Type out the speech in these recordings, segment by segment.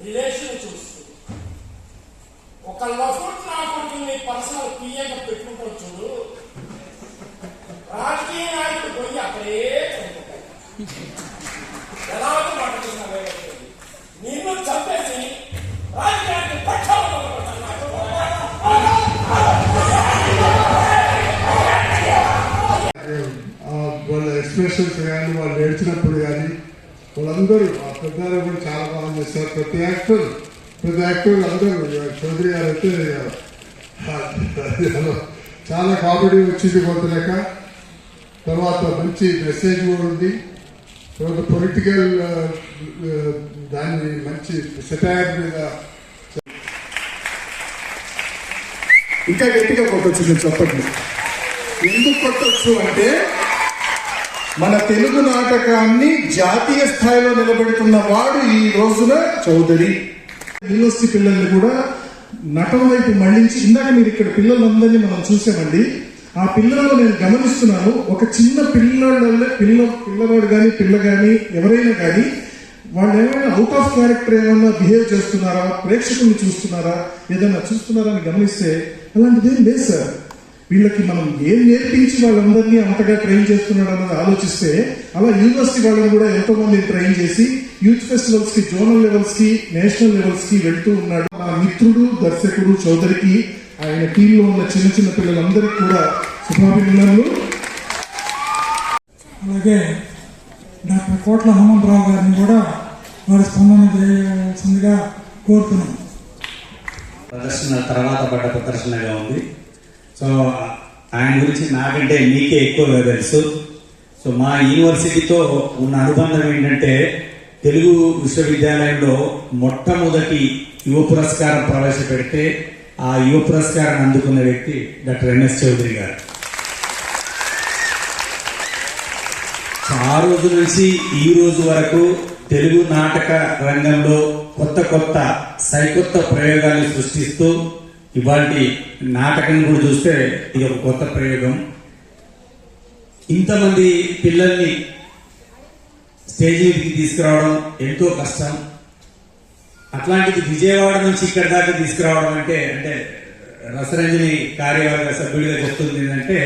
Relation చూస్తుంది ఒక లఫుట్ నా పర్సనల్ పిఎం పెట్టుకుంటాం చూడు. రాజకీయ నాయకుడు పోయి అక్కడే మాట్లాడుతున్నా నిన్ను చంపేసి రాజకీయానికి వాళ్ళ ఎక్స్ప్రెషన్స్ కానీ వాళ్ళు నేర్చినప్పుడు కానీ వాళ్ళందరూ ఆ పెద్దారు కూడా చాలా బాగా చేస్తారు ప్రతి యాక్టర్ ప్రతి యాక్టర్ అందరూ చౌదరి గారు అయితే చాలా కామెడీ వచ్చింది కొంత లెక్క తర్వాత మంచి మెసేజ్ కూడా ఉంది. తర్వాత పొలిటికల్ దాన్ని మంచి సెటైర్ మీద ఇంకా గట్టిగా కొట్టొచ్చు చెప్పండి. ఎందుకు కొట్టొచ్చు అంటే మన తెలుగు నాటకాన్ని జాతీయ స్థాయిలో నిలబెడుతున్న వాడు ఈ రోజున చౌదరి. యూనివర్సిటీ పిల్లల్ని కూడా నటన వైపు మళ్ళించి ఇందాక మీరు ఇక్కడ పిల్లలందరినీ మనం చూసామండి ఆ పిల్లలను నేను గమనిస్తున్నాను. ఒక చిన్న పిల్లల పిల్ల పిల్లవాడు కానీ పిల్ల కానీ ఎవరైనా కానీ వాళ్ళు ఏమైనా అవుట్ ఆఫ్ క్యారెక్టర్ ఏమైనా బిహేవ్ చేస్తున్నారా? ప్రేక్షకుల్ని చూస్తున్నారా? ఏదైనా చూస్తున్నారా అని గమనిస్తే అలాంటిది ఏం లేదు సార్ వీళ్ళకి మనం ఏం నేర్పించి వాళ్ళందరినీ అంతగా ట్రైన్ చేస్తున్నాడు అన్నది ఆలోచిస్తే అలా యూనివర్సిటీ వాళ్ళని కూడా ఎంతో మంది ట్రైన్ చేసి యూత్ ఫెస్టివల్స్కి జోనల్ లెవెల్స్కి నేషనల్ లెవెల్స్కి వెళ్తూ ఉన్నాడు. నా మిత్రుడు దర్శకుడు చౌదరికి ఆయన టీంలో ఉన్న చిన్న చిన్న పిల్లలందరికీ కూడా శుభాభినందనలు. అలాగే డాక్టర్ కోట్ల హనుమంతరావు గారిని కూడా వారి స్పందన చేయాల్సిందిగా కోరుతున్నాను. ప్రదర్శన తర్వాత పడ్డ ప్రదర్శనగా ఉంది. సో ఆయన గురించి నాకంటే మీకే ఎక్కువగా తెలుసు. సో మా యూనివర్సిటీతో ఉన్న అనుబంధం ఏంటంటే తెలుగు విశ్వవిద్యాలయంలో మొట్టమొదటి యువ పురస్కారం ప్రవేశపెడితే ఆ యువ పురస్కారాన్ని అందుకున్న వ్యక్తి డాక్టర్ ఎంఎస్ చౌదరి గారు. ఆ రోజు నుంచి ఈ రోజు వరకు తెలుగు నాటక రంగంలో కొత్త కొత్త సరికొత్త ప్రయోగాలు సృష్టిస్తూ ఇవాటి నాటకం కూడా చూస్తే ఇది ఒక కొత్త ప్రయోగం. ఇంతమంది పిల్లల్ని స్టేజ్ మీదకి తీసుకురావడం ఎంతో కష్టం. అట్లాంటిది విజయవాడ నుంచి ఇక్కడ దాకా తీసుకురావడం అంటే అంటే రసరంజని కార్యవర్గ సభ్యుడిగా చెప్తుంది ఏంటంటే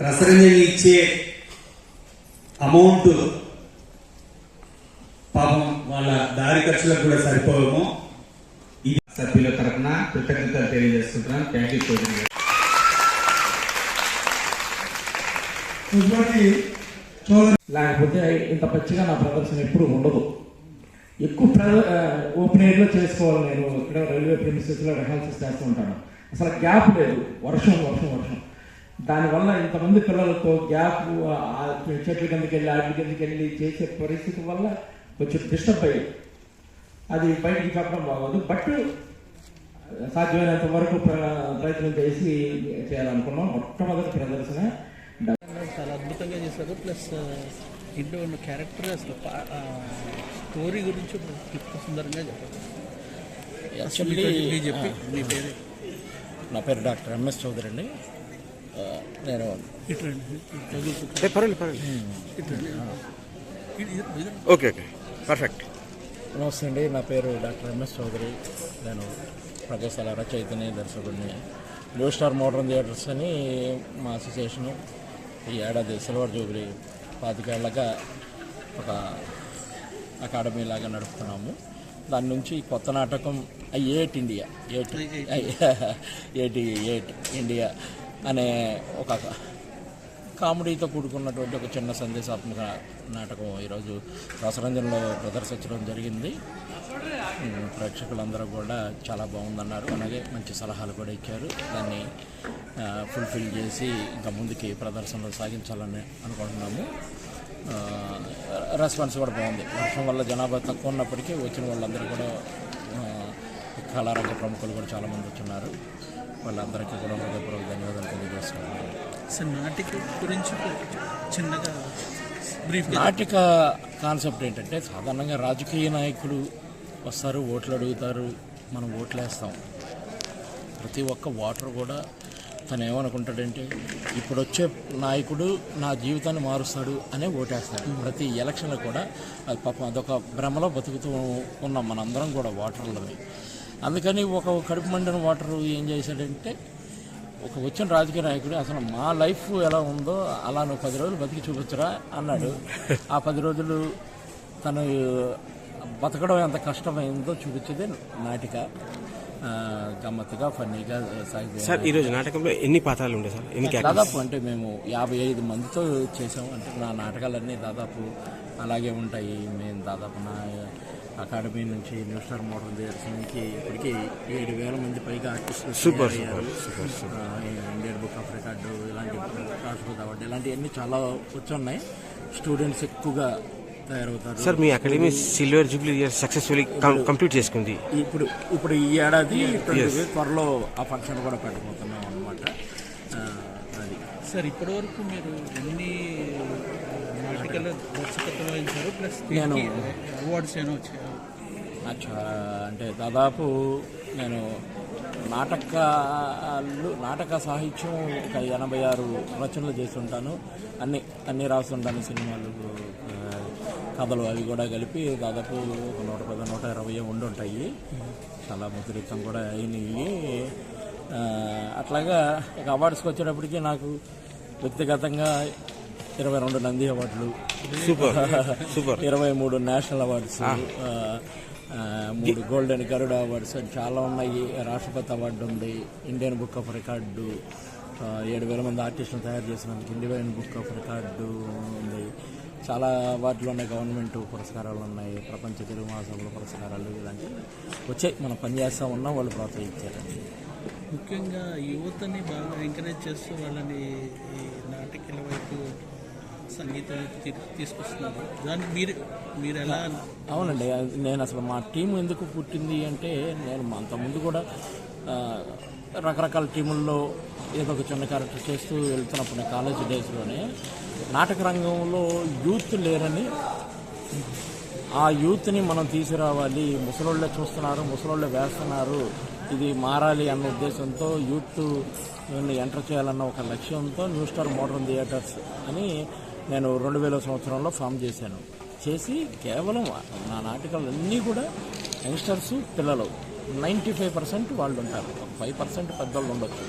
రసరంజని ఇచ్చే అమౌంట్ పాపం వాళ్ళ దారి ఖర్చులకు కూడా సరిపోవము సభ్యుల తరఫున కృతజ్ఞతలు తెలియజేస్తున్నాను థ్యాంక్ యూ చౌదరి గారు. లేకపోతే ఇంత పచ్చిగా నా ప్రదర్శన ఎప్పుడు ఉండదు. ఎక్కువ ప్ర ఓపెన్ ఎయిర్లో చేసుకోవాలి నేను. ఇక్కడ రైల్వే ప్రిమిసెస్లో రిహార్సల్స్ చేస్తూ ఉంటాను. అసలు గ్యాప్ లేదు. వర్షం వర్షం వర్షం. దానివల్ల ఇంతమంది పిల్లలతో గ్యాప్ ఆ చెట్ల కిందకి వెళ్ళి ఆటి కిందకి వెళ్ళి చేసే పరిస్థితి వల్ల కొంచెం డిస్టర్బ్ అయ్యి అది బయటికి చెప్పడం బాగోదు. బట్ సాధ్యమైనంత వరకు ప్ర- ప్రయత్నం చేసి చేయాలనుకున్నాం. మొట్టమొదటి ప్రదర్శన చాలా అద్భుతంగా చేశారు. ప్లస్ ఇంట్లో ఉన్న క్యారెక్టర్ అసలు స్టోరీ గురించి సుందరంగా మీరు చెప్పి మీ పేరు. నా పేరు డాక్టర్ ఎంఎస్ చౌదరి అండి. నేను ఓకే ఓకే. పర్ఫెక్ట్. నమస్తే అండి నా పేరు డాక్టర్ ఎంఎస్ చౌదరి. నేను ప్రగతిశాల రచయితని దర్శకుడిని బ్లూ స్టార్ మోడర్న్ థియేటర్స్ అని మా అసోసియేషను ఈ ఏడాది సిల్వర్ జూబ్లీ పాతికేళ్ళగా ఒక అకాడమీ లాగా నడుపుతున్నాము. దాని నుంచి కొత్త నాటకం ఏట్ ఇండియా ఏట్ ఏటి ఏట్ ఇండియా అనే ఒక కామెడీతో కూడుకున్నటువంటి ఒక చిన్న సందేశాత్మక నాటకం ఈరోజు రసరంజన్లో ప్రదర్శించడం జరిగింది. ప్రేక్షకులందరూ కూడా చాలా బాగుందన్నారు. అలాగే మంచి సలహాలు కూడా ఇచ్చారు. దాన్ని ఫుల్ఫిల్ చేసి ఇంకా ముందుకి ప్రదర్శనలు సాగించాలని అనుకుంటున్నాము. రెస్పాన్స్ కూడా బాగుంది. వర్షం వల్ల జనాభా తక్కువ ఉన్నప్పటికీ వచ్చిన వాళ్ళందరూ కూడా కళారంగ ప్రముఖులు కూడా చాలామంది వచ్చున్నారు వాళ్ళందరికీ కూడా హృదయపూర్వక ధన్యవాదాలు తెలియజేస్తున్నాను. అసలు నాటిక గురించి చిన్నగా నాటిక కాన్సెప్ట్ ఏంటంటే సాధారణంగా రాజకీయ నాయకులు వస్తారు ఓట్లు అడుగుతారు మనం ఓట్లు వేస్తాం ప్రతి ఒక్క ఓటర్ కూడా తను ఏమనుకుంటాడంటే ఇప్పుడు వచ్చే నాయకుడు నా జీవితాన్ని మారుస్తాడు అనే ఓటేస్తాడు. ప్రతి ఎలక్షన్లో కూడా అది పాపం అదొక భ్రమలో బతుకుతూ ఉన్నాం మనందరం కూడా ఓటర్లని అందుకని ఒక కడుపు మండిన ఓటరు ఏం చేశాడంటే ఒక వచ్చిన రాజకీయ నాయకుడు అసలు మా లైఫ్ ఎలా ఉందో అలా నువ్వు పది రోజులు బతికి చూపించరా? అన్నాడు. ఆ పది రోజులు తను బతకడం ఎంత కష్టమైందో చూపించేది నాటిక. గమ్మత్తుగా ఫన్నీగా సాగిపోయింది. సార్ ఈ రోజు నాటకంలో ఎన్ని పాత్రలు ఉంటాయి సార్? ఎన్ని దాదాపు అంటే మేము యాభై ఐదు మందితో చేసాము అంటే నా నాటకాలన్నీ దాదాపు అలాగే ఉంటాయి. మేము దాదాపు నా అకాడమీ నుంచి న్యూ స్టార్ మోడల్ థియేటర్స్ నుంచి ఇప్పటికీ ఏడు వేల మంది పైగా ఆర్టిస్టులు super, Indian book of record ఇలాంటి రాష్ట్రపతి అవార్డు ఇలాంటివన్నీ చాలా వచ్చున్నాయి స్టూడెంట్స్ ఎక్కువగా తయారవుతారు. సార్ మీ academy silver jubilee year successfully complete చేసుకుంది. ఇప్పుడు ఇప్పుడు ఈ ఏడాది త్వరలో ఆ ఫంక్షన్ కూడా పెట్టబోతున్నాం అనమాట అది. సార్ ఇప్పటి వరకు మీరు ఎన్ని నాటికలు దర్శకత్వం వహించారు? ప్లస్ నేను- అవార్డ్స్ ఏమైనా వచ్చాయా? అచ్చా అంటే దాదాపు నేను నాటకాలు నాటక సాహిత్యం ఒక ఎనభై ఆరు రచనలు చేస్తుంటాను. అన్ని అన్ని రాస్తుంటాను సినిమాలు. కథలు అవి కూడా కలిపి దాదాపు ఒక నూట పది నూట ఇరవై ఉండి ఉంటాయి చాలా ముద్రితం కూడా అయినాయి ఆ, అట్లాగా ఇక అవార్డ్స్కి వచ్చేటప్పటికి నాకు వ్యక్తిగతంగా ఇరవై రెండు నంది అవార్డులు సూపర్ సూపర్. ఇరవై మూడు నేషనల్ అవార్డ్స్ మూడు గోల్డెన్ గరుడ అవార్డ్స్ చాలా ఉన్నాయి. రాష్ట్రపతి అవార్డు ఉంది ఇండియన్ బుక్ ఆఫ్ రికార్డు ఏడు వేల మంది ఆర్టిస్టులు తయారు చేసినందుకు ఇండియన్ బుక్ ఆఫ్ రికార్డు ఉంది. చాలా అవార్డులు ఉన్నాయి గవర్నమెంట్ పురస్కారాలు ఉన్నాయి ప్రపంచ తెలుగు మహాసభల పురస్కారాలు ఇలాంటివి వచ్చాయి. మనం పనిచేస్తూ ఉన్నాం వాళ్ళు ప్రోత్సహించారండి. ముఖ్యంగా యువతని బాగా ఎంకరేజ్ చేస్తూ వాళ్ళని ఈ నాటకాల వైపు సంగీతం తీసుకొస్తున్నారు. దాన్ని మీరు మీరు ఎలా అవునండి నేను అసలు మా టీం ఎందుకు పుట్టింది అంటే నేను అంతకుముందు కూడా రకరకాల టీముల్లో ఏదో ఒక చిన్న క్యారెక్టర్ చేస్తూ వెళ్తున్నప్పుడు నేను కాలేజ్ డేస్లోనే నాటక రంగంలో యూత్ లేరని ఆ యూత్ని మనం తీసుకురావాలి. ముసలోళ్ళే చూస్తున్నారు ముసలోళ్ళే వేస్తున్నారు. ఇది మారాలి అన్న ఉద్దేశంతో యూత్ ఎంటర్ చేయాలన్న ఒక లక్ష్యంతో న్యూ స్టార్ మోడర్న్ థియేటర్స్ అని నేను రెండు వేల సంవత్సరంలో ఫామ్ చేశాను. చేసి కేవలం నా నాటకాలు అన్నీ కూడా యంగ్స్టర్స్ పిల్లలు నైంటీ ఫైవ్ పర్సెంట్ వాళ్ళు ఉంటారు. ఫైవ్ పర్సెంట్ పెద్దవాళ్ళు ఉండొచ్చు.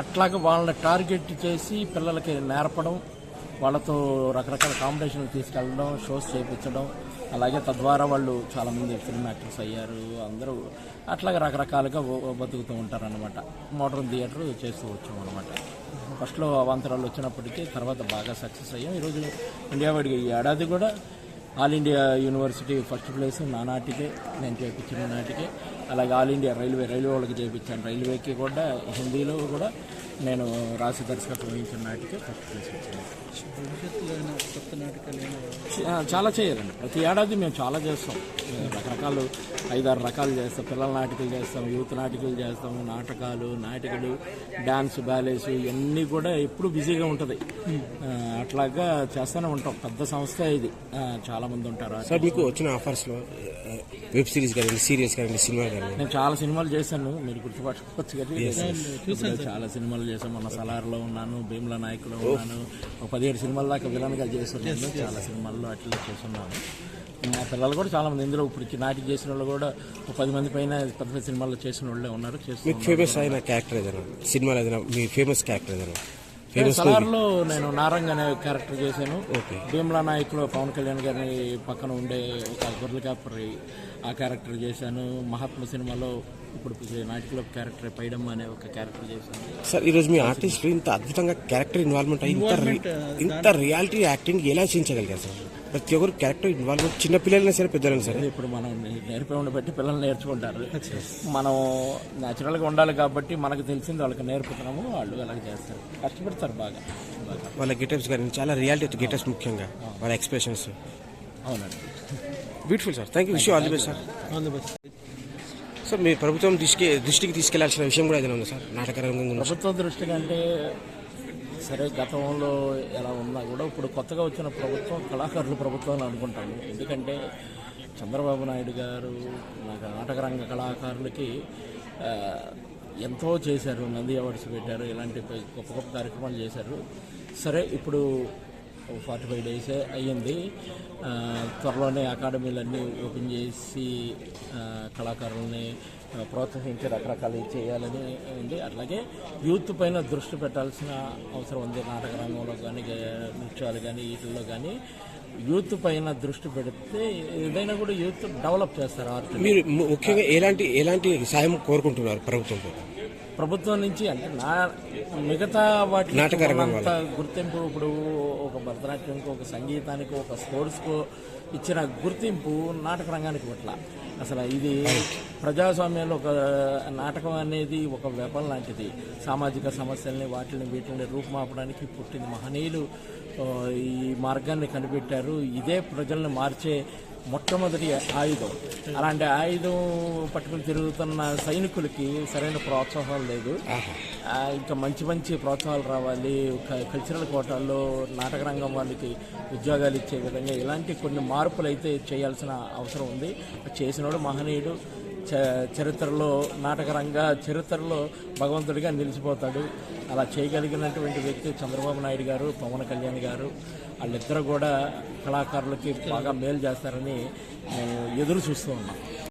అట్లాగే వాళ్ళని టార్గెట్ చేసి పిల్లలకి నేర్పడం వాళ్ళతో రకరకాల కాంపిటీషన్లు తీసుకెళ్ళడం షోస్ చేయించడం అలాగే తద్వారా వాళ్ళు చాలామంది ఫిల్మ్ యాక్టర్స్ అయ్యారు అందరూ అట్లాగే రకరకాలుగా బతుకుతూ ఉంటారనమాట మోడర్న్ థియేటర్ చేస్తూ వచ్చాం అనమాట ఫస్ట్లో అవాంతరాలు వచ్చినప్పటికీ తర్వాత బాగా సక్సెస్ అయ్యాం. ఈరోజు ఇండియా వాడికి ఈ ఏడాది కూడా all India university first place నానాటికే నేను చేయించిన నాటికే. అలాగే ఆల్ ఇండియా రైల్వే రైల్వే వాళ్ళకి చేయించాను రైల్వేకి కూడా హిందీలో కూడా నేను రాసి దర్శకత్వం వహించిన నాటికే ఫస్ట్ ప్లేస్ వచ్చింది చాలా చేయాలండి. ప్రతి ఏడాది మేము చాలా చేస్తాం. రకరకాలు ఐదారు రకాలు చేస్తాం. పిల్లల నాటికలు చేస్తాం యూత్ నాటికలు చేస్తాం నాటకాలు నాటికలు డాన్స్ బ్యాలేస్ ఇవన్నీ కూడా ఎప్పుడు బిజీగా ఉంటుంది. అట్లాగా చేస్తూనే ఉంటాం. పెద్ద సంస్థ ఇది. ఆ, చాలా మంది ఉంటారు. సార్ మీకు వచ్చిన ఆఫర్స్లో వెబ్ సిరీస్ కానీ సీరియల్స్ కానీ సినిమా కానీ నేను చాలా సినిమాలు చేశాను. మీరు గుర్తుపట్టుకోవచ్చు కదా. ఇప్పుడు చాలా సినిమాలు చేశాను మొన్న సలార్లో ఉన్నాను భీమ్లా నాయకులో ఉన్నాను. ఒక పదిహేడు సినిమాల దాకా విలన్గా చేస్తున్నాను చాలా సినిమాల్లో అట్లా చేస్తున్నాను. మా పిల్లలు కూడా చాలా మంది. ఇందులో ఇప్పుడు నాటికి చేసిన వాళ్ళు కూడా ఒక పది మంది పైన పెద్ద పెద్ద సినిమాల్లో చేసిన వాళ్ళే ఉన్నారు మీకు ఫేమస్ అయిన క్యారెక్టర్ ఏదైనా? సినిమాలో ఏదైనా మీ ఫేమస్ క్యారెక్టర్ ఏదైనా? సలార్లో నేను నారంగ్ అనే క్యారెక్టర్ చేశాను. భీమ్లా నాయక్లో పవన్ కళ్యాణ్ గారిని పక్కన ఉండే ఒక గొర్రెల కాపరి ఆ క్యారెక్టర్ చేశాను. మహాత్మ సినిమాలో ఇప్పుడు నాటికలో క్యారెక్టర్ పైడమ్మ అనే ఒక క్యారెక్టర్ చేశాను సార్ ఈ రోజు మీ ఆర్టిస్ట్ ఇంత అద్భుతంగా క్యారెక్టర్ ఇన్వాల్వ్మెంట్ అయ్యి ఇంత ఇంత రియాలిటీ యాక్టింగ్ ఎలా చేయించగలిగారు సార్? ప్రతి ఒక్కరు క్యారెక్టర్ ఇన్వాల్వ్మెంట్ చిన్న పిల్లలైనా సరే పెద్దలైనా సరే. ఇప్పుడు మనం నేర్పే బట్టి పిల్లలు నేర్చుకుంటారు. మనం న్యాచురల్గా ఉండాలి కాబట్టి మనకు తెలిసింది వాళ్ళకి నేర్పుతున్నాము వాళ్ళు అలాగే చేస్తారు. కష్టపడతారు బాగా. బాగా. వాళ్ళ గెటప్స్ కానీ చాలా రియాలిటీ గెటప్స్ ముఖ్యంగా వాళ్ళ ఎక్స్ప్రెషన్స్ అవునండి. Beautiful sir thank you wish all the best sir all the best sir మీ ప్రభుత్వం దృష్టికి దృష్టికి తీసుకెళ్ళాల్సిన విషయం కూడా ఏదైనా ఉందా సార్? నాటక రంగం ప్రభుత్వం దృష్టికి అంటే సరే గతంలో ఎలా ఉన్నా కూడా ఇప్పుడు కొత్తగా వచ్చిన ప్రభుత్వం కళాకారులు ప్రభుత్వం అని అనుకుంటాను ఎందుకంటే చంద్రబాబు నాయుడు గారు నాకు నాటక రంగ కళాకారులకి ఎంతో చేశారు. నంది అవార్డ్స్ పెట్టారు ఇలాంటి గొప్ప గొప్ప కార్యక్రమాలు చేశారు. సరే ఇప్పుడు ఫార్టీ ఫైవ్ డేసే అయ్యింది. త్వరలోనే అకాడమీలన్నీ ఓపెన్ చేసి కళాకారుల్ని ప్రోత్సహించి రకరకాలు చేయాలని ఉంది. అట్లాగే యూత్ పైన దృష్టి పెట్టాల్సిన అవసరం ఉంది. నాటక రంగంలో కానీ నృత్యాలు కానీ వీటిల్లో కానీ యూత్ పైన దృష్టి పెడితే ఏదైనా కూడా యూత్ డెవలప్ చేస్తారు ఆర్ట్ మీరు ముఖ్యంగా ఎలాంటి ఎలాంటి సాయం కోరుకుంటున్నారు ప్రభుత్వంతో ప్రభుత్వం నుంచి అంటే నా మిగతా వాటి గుర్తింపు ఇప్పుడు భరతనాట్యంకి ఒక సంగీతానికి ఒక స్పోర్ట్స్కు ఇచ్చిన గుర్తింపు నాటక రంగానికి పట్ల. అసలు ఇది ప్రజాస్వామ్యంలో ఒక నాటకం అనేది ఒక వెపన్ లాంటిది. సామాజిక సమస్యల్ని వాటిని వీటిని రూపుమాపడానికి పుట్టిన మహనీయులు ఈ మార్గాన్ని కనిపెట్టారు. ఇదే ప్రజల్ని మార్చే మొట్టమొదటి ఆయుధం. అలాంటి ఆయుధం పట్టుకుని తిరుగుతున్న సైనికులకి సరైన ప్రోత్సాహం లేదు. ఇంకా మంచి మంచి ప్రోత్సాహాలు రావాలి. కల్చరల్ కోటాల్లో నాటక రంగం వాళ్ళకి ఉద్యోగాలు ఇచ్చే విధంగా ఇలాంటి కొన్ని మార్పులు అయితే చేయాల్సిన అవసరం ఉంది. చేసినోడు మహనీయుడు. చరిత్రలో నాటకరంగా చరిత్రలో భగవంతుడిగా నిలిచిపోతాడు. అలా చేయగలిగినటువంటి వ్యక్తి చంద్రబాబు నాయుడు గారు పవన్ కళ్యాణ్ గారు వాళ్ళిద్దరూ కూడా కళాకారులకి బాగా మేలు చేస్తారని నేను ఎదురు చూస్తూ ఉన్నాం.